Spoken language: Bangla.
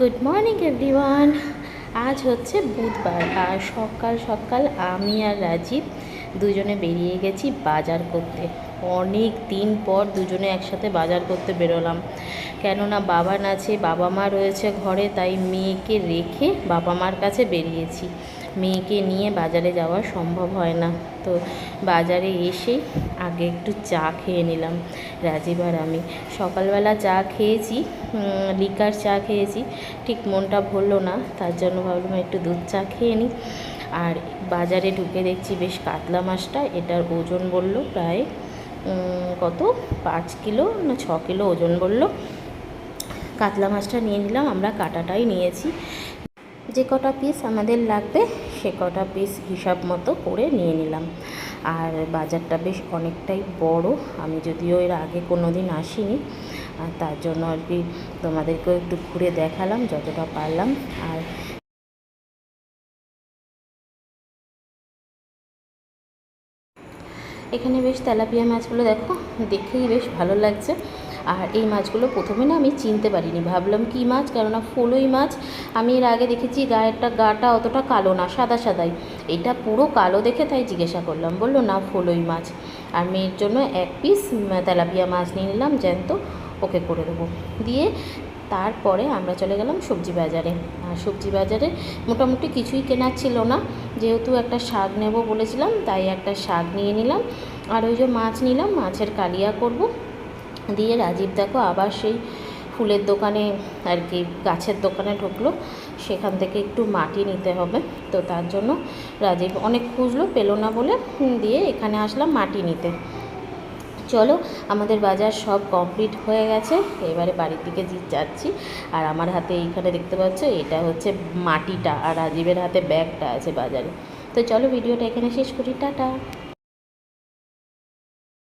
গুড মর্নিং এভরিওয়ান আজ হচ্ছে বুধবার আর সকাল সকাল আমি আর রাজীব দুজনে বেরিয়ে গেছি বাজার করতে। অনেক দিন পর দুজনে একসাথে বাজার করতে বেরোলাম। কেননা বাবা নাচে বাবা মা রয়েছে ঘরে, তাই মেয়েকে রেখে বাবা মার কাছে বেরিয়েছি। মেয়েকে নিয়ে বাজারে যাওয়া সম্ভব হয় না। তো বাজারে এসেই আগে একটু চা খেয়ে নিলাম, রাজীব আর আমি। সকালবেলা চা খেয়েছি লিকার চা খেয়েছি, ঠিক মনটা ভরলো না, তার জন্য ভাবলাম একটু দুধ চা খেয়ে নিই। আর বাজারে ঢুকে দেখছি বেশ কাতলা মাছটা, এটার ওজন বলল প্রায় কত? পাঁচ কিলো না ছ কিলো ওজন বলল। কাতলা মাছটা নিয়ে নিলাম, আমরা কাটাটাই নিয়েছি। যে কটা পিস আমাদের লাগবে, সে কটা পিস হিসাব মতো করে নিয়ে নিলাম। আর বাজারটা বেশ অনেকটাই বড়, আমি যদিও এর আগে কোনো দিন আসিনি, আর তার জন্য আর কি তোমাদেরকেও একটু ঘুরে দেখালাম যতটা পারলাম। আর এখানে বেশ তেলাপিয়া মাছগুলো দেখো, দেখেই বেশ ভালো লাগছে। আর এই মাছগুলো প্রথমে না আমি চিনতে পারিনি। ভাবলাম কী মাছ? কেননা ফলুই মাছ। আমি এর আগে দেখেছি গায়েরটা গাটা অতটা কালো না, সাদা সাদাই। এটা পুরো কালো দেখে তাই জিজ্ঞাসা করলাম। বলল, না, ফলুই মাছ। আর মেয়ের জন্য এক পিস তেলাপিয়া মাছ নিয়ে নিলাম, জ্যান্ত। ওকে করে দেবো। দিয়ে তারপরে আমরা চলে গেলাম সবজি বাজারে। আর সবজি বাজারে মোটামুটি কিছুই কেনার ছিল না। যেহেতু একটা শাক নেব বলেছিলাম, তাই একটা শাক নিয়ে নিলাম। আর ওই যে মাছ নিলাম, মাছের কালিয়া করব। দিয়ে রাজীব দেখো আবার সেই ফুলের দোকানে আর কি গাছের দোকানে ঢুকলো। সেখান থেকে একটু মাটি নিতে হবে। তো তার জন্য রাজীব অনেক খুঁজলো, পেল না বলে দিয়ে এখানে আসলাম মাটি নিতে। চলো, আমাদের বাজার সব কমপ্লিট হয়ে গেছে। এবারে বাড়ির দিকে যাচ্ছি। আর আমার হাতে এইখানে দেখতে পাচ্ছ, এটা হচ্ছে মাটিটা। আর রাজীবের হাতে ব্যাগটা আছে বাজারে। তো চলো, ভিডিওটা এখানে শেষ করি। টাটা।